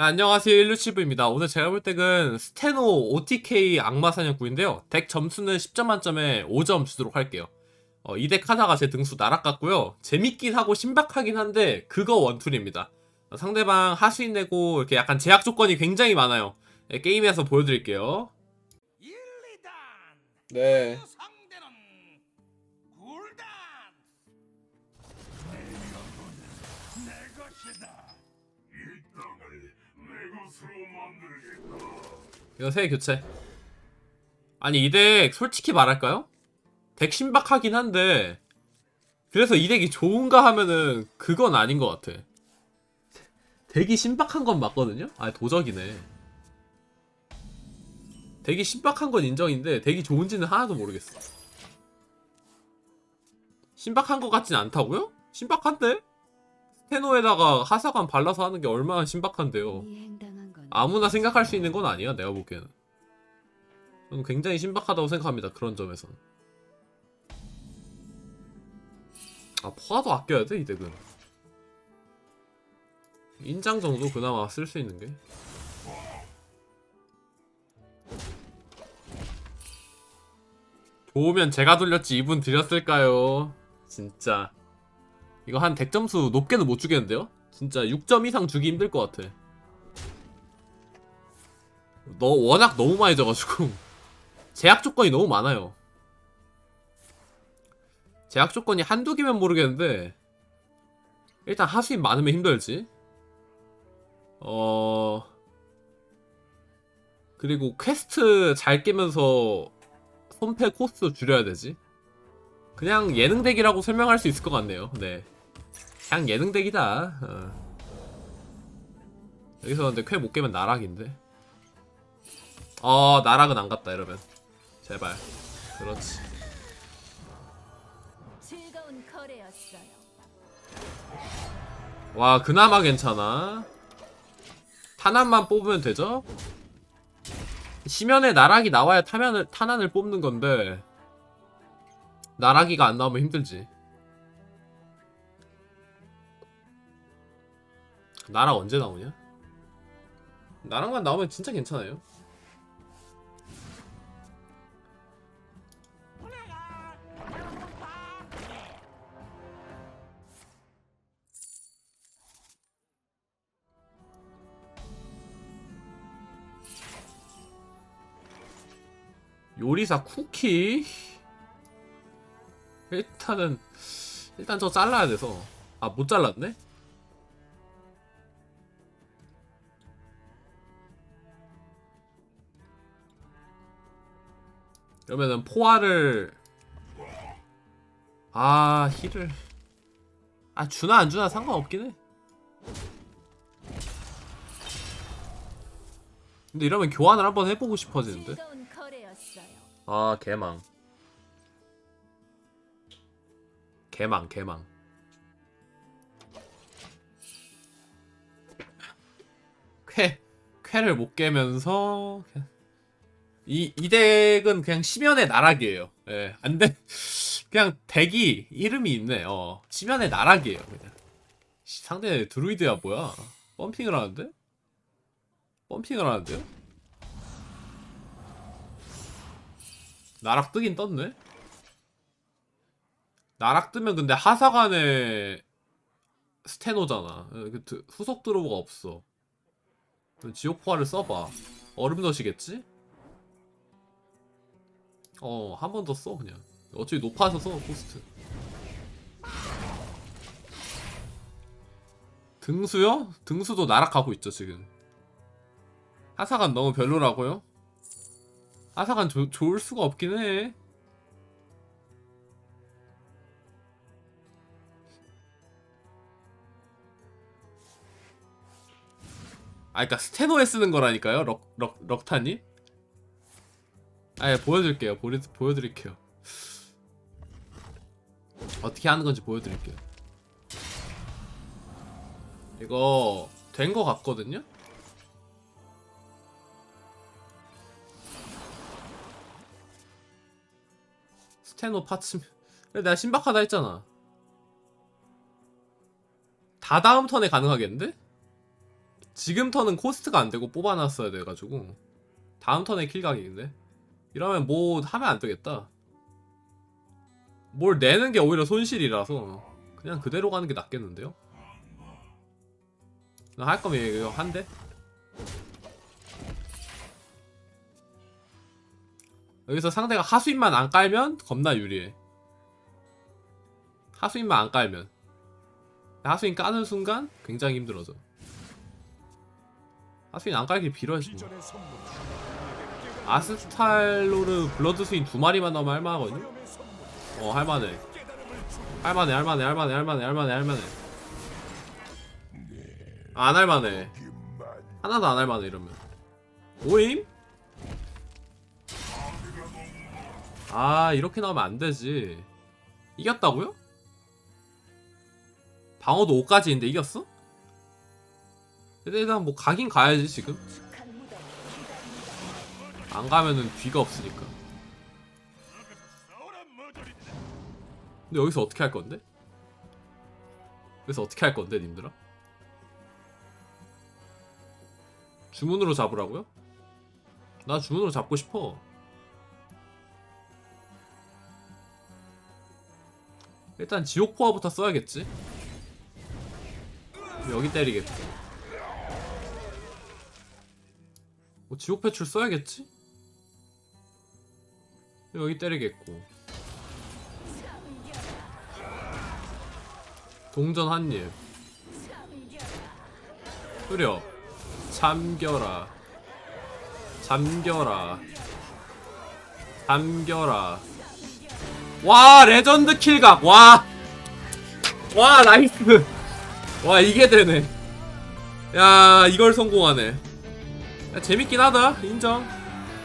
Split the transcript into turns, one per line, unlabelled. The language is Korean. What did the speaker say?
아, 안녕하세요 일루치브입니다. 오늘 제가 볼 덱은 스테노 OTK 악마 사냥꾼인데요. 덱 점수는 10점 만점에 5점 주도록 할게요. 어, 이덱 하다가 제 등수 날아갔고요. 재밌긴 하고 신박하긴 한데 그거 원툴입니다. 어, 상대방 하수인 내고 이렇게 약간 제약 조건이 굉장히 많아요. 네, 게임에서 보여드릴게요. 네. 이거 세 교체. 아니 이 덱 솔직히 말할까요? 덱 신박하긴 한데 그래서 이 덱이 좋은가 하면은 그건 아닌 것 같아. 덱이 신박한 건 맞거든요? 아 도적이네. 덱이 신박한 건 인정인데 덱이 좋은지는 하나도 모르겠어. 신박한 것 같진 않다고요? 신박한데? 스테노에다가 하사관 발라서 하는 게 얼마나 신박한데요. 아무나 생각할 수 있는 건 아니야 내가 보기에는. 저는 굉장히 신박하다고 생각합니다 그런 점에서는 아 포화도 아껴야 돼 이 덱은. 인장 정도 그나마 쓸 수 있는 게? 좋으면 제가 돌렸지 이분 드렸을까요? 진짜. 이거 한덱 점수 높게는 못 주겠는데요? 진짜 6점 이상 주기 힘들 것 같아 너 워낙 너무 많이 져가지고 제약 조건이 너무 많아요. 제약 조건이 한두 개면 모르겠는데 일단 하수인 많으면 힘들지. 어 그리고 퀘스트 잘 깨면서 손패 코스 줄여야 되지. 그냥 예능 덱이라고 설명할 수 있을 것 같네요. 네, 그냥 예능 덱이다. 어. 여기서 근데 쾌 못 깨면 나락인데. 어 나락은 안 갔다 이러면 제발 그렇지
즐거운 거래였어요.
와 그나마 괜찮아 탄환만 뽑으면 되죠? 시면에 나락이 나와야 타면을, 탄환을 뽑는 건데 나락이가 안 나오면 힘들지 나락 언제 나오냐? 나락만 나오면 진짜 괜찮아요 요리사 쿠키? 일단은 일단 저 잘라야 돼서. 아 못 잘랐네? 그러면은 포화를 아 힐을. 아 주나 안 주나 상관없긴 해. 근데 이러면 교환을 한번 해보고 싶어지는데?
거래였어요.
아 개망. 개망 개망. 쾌 쾌를 못 깨면서 이, 이 덱은 그냥 심연의 나락이에요. 예, 안 돼. 그냥 덱이 이름이 있네. 어 심연의 나락이에요 그냥. 씨, 상대 드루이드야 뭐야? 펌핑을 하는데? 펌핑을 하는데요? 나락 뜨긴 떴네. 나락 뜨면 근데 하사관에 스테노잖아. 어, 그 드- 후속 드로버가 없어. 그럼 지옥포화를 써봐. 얼음덧이겠지? 어, 한 번 더 써, 그냥. 어차피 높아서 써, 코스트. 등수요? 등수도 나락하고 있죠, 지금. 하사관 너무 별로라고요? 하사관 조, 좋을 수가 없긴 해. 아, 그니까 스테노에 쓰는 거라니까요, 럭, 럭, 럭타님? 아, 예, 보여드릴게요. 보여, 보여드릴게요. 어떻게 하는 건지 보여드릴게요. 이거, 된 거 같거든요? 스테노 파츠 그래 내가 신박하다 했잖아 다 다음 턴에 가능하겠는데? 지금 턴은 코스트가 안 되고 뽑아놨어야 돼가지고 다음 턴에 킬각인데 이러면 뭐 하면 안 되겠다. 뭘 내는 게 오히려 손실이라서 그냥 그대로 가는 게 낫겠는데요? 할 거면 이거 한 대? 여기서 상대가 하수인만 안 깔면 겁나 유리해. 하수인만 안 깔면. 하수인 까는 순간 굉장히 힘들어져. 하수인 안 깔길 빌어야지 뭐. 아스탈로르 블러드 스윈 두 마리만 나오면 할만하거든요? 어 할만해 할만해 할만해 할만해 할만해 할만해 할만해 안 할만해 하나도 안 할만해 이러면 오임? 아 이렇게 나오면 안 되지 이겼다고요? 방어도 5까지 있는데 이겼어? 근데 일단 뭐 가긴 가야지 지금 안 가면은 뒤가 없으니까. 근데 여기서 어떻게 할 건데? 여기서 어떻게 할 건데, 님들아? 주문으로 잡으라고요? 나 주문으로 잡고 싶어. 일단 지옥포화부터 써야겠지? 여기 때리겠지. 뭐 지옥 패출 써야겠지? 여기 때리겠고. 동전 한 입. 흐려. 잠겨라. 잠겨라. 잠겨라. 와, 레전드 킬각. 와. 와, 나이스. 와, 이게 되네. 야, 이걸 성공하네. 야, 재밌긴 하다. 인정.